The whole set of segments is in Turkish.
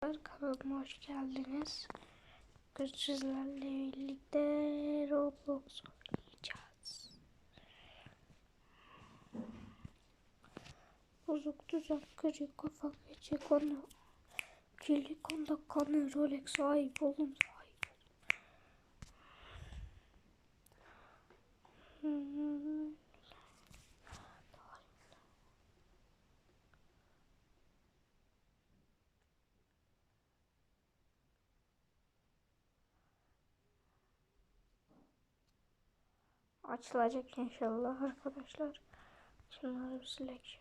Kanalıma hoş geldiniz. Bugün sizlerle birlikte Roblox oynayacağız. Bozuk düzen, kırık kafa, gece konu. Kirli konuda kanı, Rolex sahip olun. Açılacak inşallah arkadaşlar. Şunları bir silek.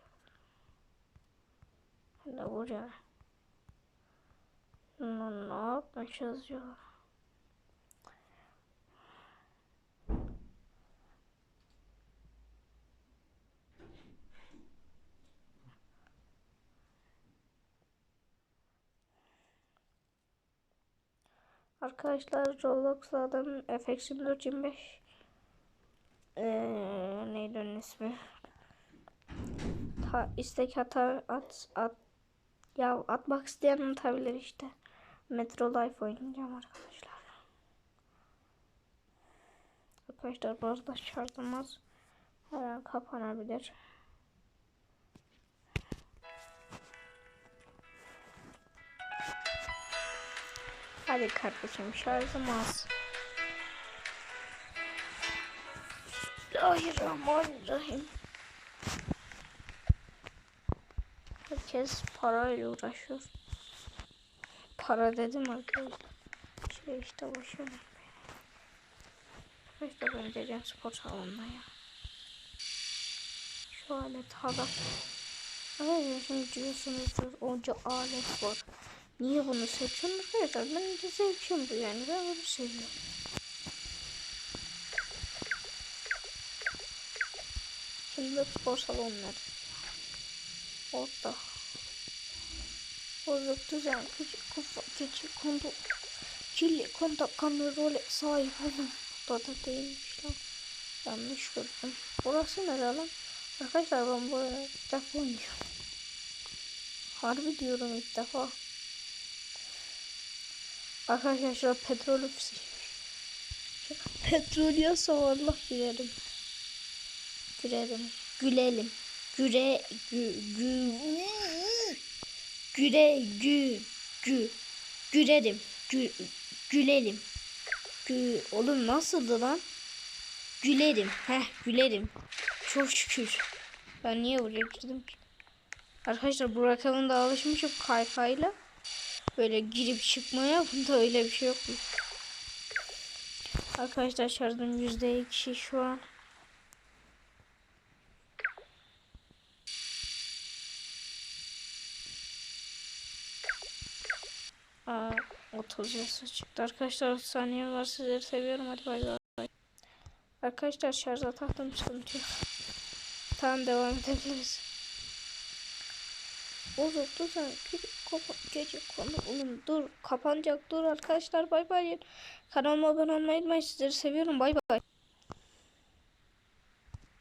De buraya. Ne, ne yapmışız ya? Arkadaşlar Roblox'lardan FX 2425 ee, neydi onun ismi? Ta, istek atar at at ya atmak isteyen atabilir işte. Metro Life oynayacağım arkadaşlar. Arkadaşlar bu arada şarjımız her an kapanabilir. Hadi kardeşim şarjım az. Bismillahirrahmanirrahim. Herkes parayla uğraşıyor. Para dedim arkadaşlar. Şey işte boşver. İşte ben gideceğim spor salonuna ya. Şu alet hala. Ay şimdi diyorsunuzdur onca alet var. Niye bunu seçiyorsun arkadaşlar? Ben de zevkim bu yani. Ben bunu seviyorum. Şimdi spor salonları. Orada. Bozuk düzen, küçük kafa, küçük kondu, kirli kontak kamera role sahip olun. Burada da değilmiş lan. Yanlış gördüm. Burası nere lan? Arkadaşlar ben bu ilk defa oynuyorum. Harbi diyorum ilk defa. Arkadaşlar şurada petrol ofisi. Petrol yasa Allah bilerim. Gülerim. Gülelim. Güre gü gü güre gü gü gülerim. Gü gülelim. Gü oğlum nasıldı lan? Gülerim. Heh gülerim. Çok şükür. Ben niye buraya girdim ki? Arkadaşlar bu rakamında alışmışım kaykayla. Böyle girip çıkmaya. Bunda öyle bir şey yok mu? Arkadaşlar şarjım yüzde iki şu an. 30 yasa çıktı. Arkadaşlar 30 saniye var. Sizleri seviyorum. Hadi bay bay. Arkadaşlar şarja taktım sıkıntı yok. Tamam devam edebiliriz. Bozuk düzen kapa gece konu oğlum dur kapanacak dur arkadaşlar bay bay kanalıma abone olmayı unutmayın sizleri seviyorum bay bay